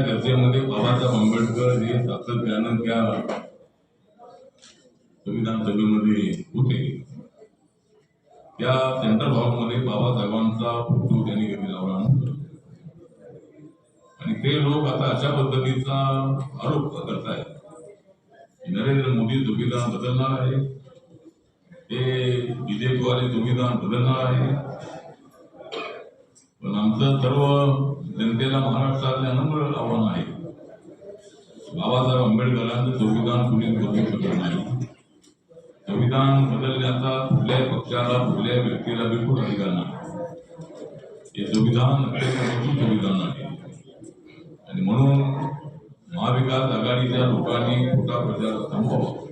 चर्चेमध्ये बाबासाहेब आंबेडकर हे सातत्यानं त्या संविधान सभेमध्ये होते. त्या सेंटर हॉलमध्ये बाबासाहेबांचा फोटो त्यांनी घेतलेला होता. आणि ते लोक आता अशा पद्धतीचा आरोप करतायत. नरेंद्र मोदी संविधान बदलणार आहे. ते विजय बीजेपीवाले संविधान बदलणार आहे. पण आमचं सर्व जनतेला महाराष्ट्रातले नम्र आव्हान आहे. बाबासाहेब आंबेडकरांचं संविधान कुणी बदलू शकत नाही. संविधान बदलण्याचा कुठल्याही पक्षाला कुठल्याही व्यक्तीला बिलकुल अधिकार नाही. हे संविधान अत्यंत संविधान आहे. आणि म्हणून महाविकास आघाडीच्या लोकांनी खोटा प्रचार थांबवावा.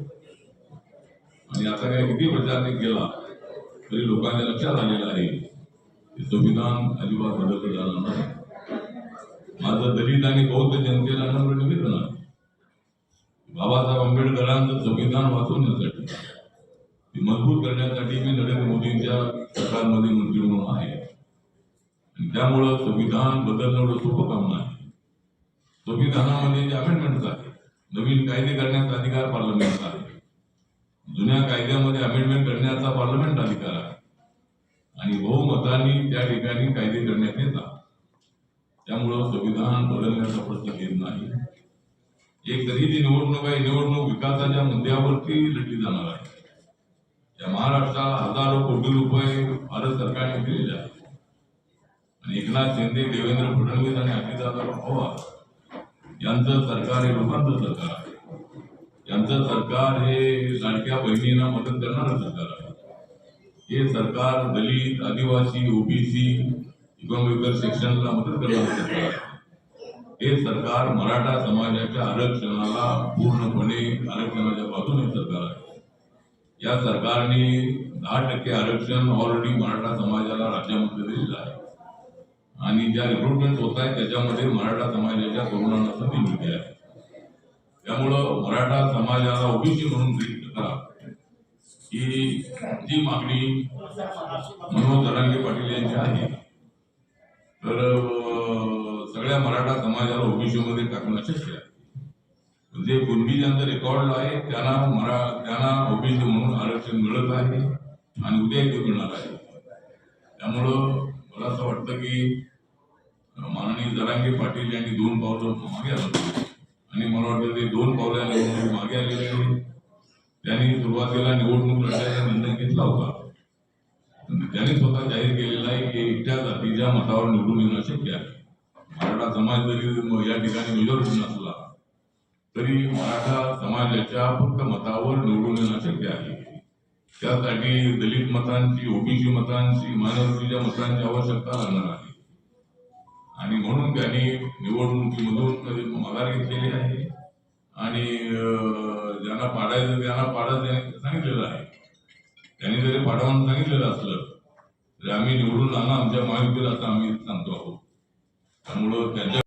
आणि आता काय किती प्रचार केला तरी लोकांच्या लक्षात आलेलं आहे. की संविधान अजिबात बदललं झालं नाही माझं दलित आणि बौद्ध जनतेला नम्र निवेदन आहे बाबासाहेब आंबेडकरांचं संविधान वाचवण्यासाठी ते मजबूत करण्यासाठी मी नरेंद्र मोदींच्या सरकारमध्ये मंत्री म्हणून आहे। आणि त्यामुळं संविधान बदलणं एवढं सोपं काम नाही। संविधानामध्ये जे अमेंडमेंट्स आहे नवीन कायदे करण्याचा अधिकार पार्लमेंटचा आहे। जुन्या कायद्यामध्ये अमेंडमेंट करण्याचा पार्लमेंट अधिकार आहे। आणि बहुमताने त्या ठिकाणी कायदे करण्यात येतात. त्यामुळं संविधान बदलण्याचा प्रश्न येत नाही. एक तरी जी निवडणूक आहे निवडणूक विकासाच्या मुद्द्यावरती लढली जाणार आहे. या महाराष्ट्राला हजारो कोटी रुपये भारत सरकारने दिलेले आहेत. आणि एकनाथ शिंदे देवेंद्र फडणवीस आणि अजितदादा पवार यांचं सरकार हे लोकांचं सरकार आहे. यांचं सरकार हे लाडक्या बहिणींना मदत करणारं सरकार आहे. हे सरकार दलित आदिवासी ओबीसी इतर सेक्शनला मदत करणार सरकार. हे सरकार मराठा समाजाच्या आरक्षणाला पूर्णपणे आरक्षणाच्या बाजूने सरकार आहे. या सरकारने दहा टक्के आरक्षण ऑलरेडी मराठा समाजाला राज्यामध्ये दिलेलं आहे. आणि ज्या रिक्रुटमेंट होत आहेत त्याच्यामध्ये मराठा समाजाच्या तरुणांना संधी मिळते आहे. त्यामुळं मराठा समाजाला ओबीसी म्हणून ट्रीट करा. ही जी मागणी मनोज जरांगे पाटील यांची आहे तर सगळ्या मराठा समाजाला ओबीसीमध्ये टाकणं शक्य आहे जे म्हणजे पूर्वी ज्यांचं रेकॉर्ड आहे त्यांना मरा त्यांना ओबीसी म्हणून आरक्षण मिळत आहे आणि उद्या ते मिळणार आहे. त्यामुळं मला असं वाटतं की माननीय जरांगे पाटील यांनी दोन पावलं मागे आलं. आणि मला वाटतं ते दोन पावल्या मागे आलेले त्यांनी सुरुवातीला निवडणूक लढण्याचा निर्णय घेतला होता. त्यांनी स्वतः जाहीर केलेला आहे की एकट्या जातीच्या मतावर निवडून येणं शक्य आहे. मराठा समाज जरी या ठिकाणी मेजॉरिटी नसला तरी मराठा समाजाच्या फक्त मतावर निवडून येणं शक्य आहे. त्यासाठी दलित मतांची ओबीसी मतांची मायनॉरिटीच्या मतांची आवश्यकता लागणार आहे. आणि म्हणून त्यांनी निवडणुकीमधून माघार घेतलेली आहे. आणि ज्यांना पाडायचं त्यांना पाडा सांगितलेलं आहे. त्यांनी जरी पाडावून सांगितलेलं असलं तरी आम्ही निवडून आणा आमच्या महायुतीला असं आम्ही सांगतो आहोत. त्यामुळं त्यांच्या